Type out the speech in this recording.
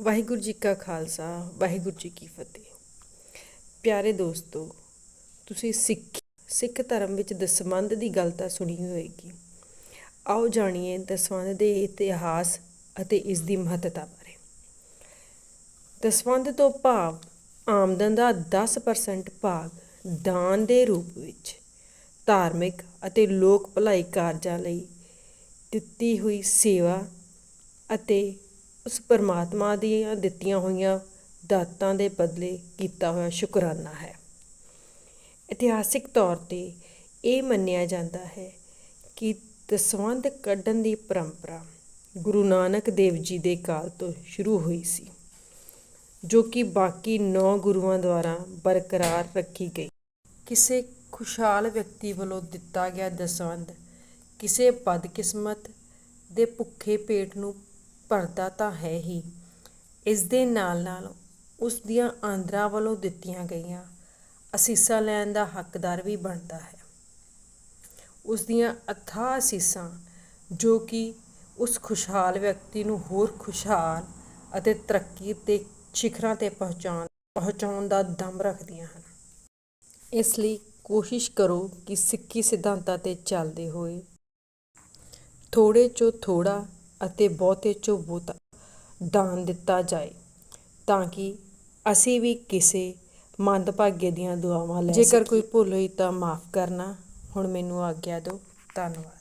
ਵਾਹਿਗੁਰੂ ਜੀ ਕਾ ਖਾਲਸਾ, ਵਾਹਿਗੁਰੂ ਜੀ ਕੀ ਫਤਿਹ। ਪਿਆਰੇ ਦੋਸਤੋ, ਤੁਸੀਂ ਸਿੱਖ ਸਿੱਖ ਧਰਮ ਵਿੱਚ ਦਸਵੰਧ ਦੀ ਗੱਲ ਤਾਂ ਸੁਣੀ ਹੋਏਗੀ। ਆਓ ਜਾਣੀਏ ਦਸਵੰਧ ਦੇ ਇਤਿਹਾਸ ਅਤੇ ਇਸ ਦੀ ਮਹੱਤਤਾ ਬਾਰੇ। ਦਸਵੰਧ ਤੋਂ ਭਾਵ ਆਮਦਨ ਦਾ 10% ਭਾਗ ਦਾਨ ਦੇ ਰੂਪ ਵਿੱਚ, ਧਾਰਮਿਕ ਅਤੇ ਲੋਕ ਭਲਾਈ ਕਾਰਜਾਂ ਲਈ ਦਿੱਤੀ ਹੋਈ ਸੇਵਾ ਅਤੇ ਉਸ ਪਰਮਾਤਮਾ ਦੀਆਂ ਦਿੱਤੀਆਂ ਹੋਈਆਂ ਦਾਤਾਂ ਦੇ ਬਦਲੇ ਕੀਤਾ ਹੋਇਆ ਸ਼ੁਕਰਾਨਾ ਹੈ। ਇਤਿਹਾਸਿਕ ਤੌਰ ਤੇ ਇਹ ਮੰਨਿਆ ਜਾਂਦਾ ਹੈ ਕਿ ਦਸਵੰਧ ਕੱਢਣ ਦੀ ਪਰੰਪਰਾ ਗੁਰੂ ਨਾਨਕ ਦੇਵ ਜੀ ਦੇ ਕਾਲ ਤੋਂ ਸ਼ੁਰੂ ਹੋਈ ਸੀ, ਜੋ ਕਿ ਬਾਕੀ 9 ਗੁਰੂਆਂ ਦੁਆਰਾ ਬਰਕਰਾਰ ਰੱਖੀ ਗਈ। ਕਿਸੇ ਖੁਸ਼ਹਾਲ ਵਿਅਕਤੀ ਵੱਲੋਂ ਦਿੱਤਾ ਗਿਆ ਦਸਵੰਧ ਕਿਸੇ ਬਦਕਿਸਮਤ ਦੇ ਭੁੱਖੇ ਪੇਟ ਨੂੰ ਭਰਦਾ ਤਾਂ ਹੈ ਹੀ। ਇਸ ਦੇ ਨਾਲ ਨਾਲ ਉਸ ਦੀਆਂ ਆਂਦਰਾਂ ਵੱਲੋਂ ਦਿੱਤੀਆਂ ਗਈਆਂ ਅਸੀਸਾਂ ਲੈਣ ਦਾ ਹੱਕਦਾਰ ਵੀ ਬਣਦਾ ਹੈ। ਉਸ ਦੀਆਂ ਅਥਾਹ ਅਸੀਸਾਂ, ਜੋ ਕਿ ਉਸ ਖੁਸ਼ਹਾਲ ਵਿਅਕਤੀ ਨੂੰ ਹੋਰ ਖੁਸ਼ਹਾਲ ਅਤੇ ਤਰੱਕੀ 'ਤੇ ਸਿਖਰਾਂ ਤੇ ਪਹੁੰਚਾਉਣ ਪਹੁੰਚਾਉਣ ਦਾ ਦਮ ਰੱਖਦੀਆਂ ਹਨ। ਇਸ ਲਈ ਕੋਸ਼ਿਸ਼ ਕਰੋ ਕਿ ਸਿੱਖੀ ਸਿਧਾਂਤਾਂ ਤੇ ਚੱਲਦੇ ਹੋਏ ਥੋੜੇ ਚੋਂ ਥੋੜਾ ਅਤੇ ਬਹੁਤੇ ਚੋਂ ਬਹੁਤਾ ਦਾਨ ਦਿੱਤਾ ਜਾਏ ਤਾਂ ਕਿ ਅਸੀਂ ਵੀ ਕਿਸੇ ਮੰਦਭਾਗੇ ਦੀਆਂ ਦੁਆਵਾਂ ਲੈ ਜੇਕਰ ਕੋਈ ਭੁੱਲ ਹੋਈ ਤਾਂ ਮਾਫ ਕਰਨਾ। ਹੁਣ ਮੈਨੂੰ ਆਗਿਆ ਦਿਓ। ਧੰਨਵਾਦ।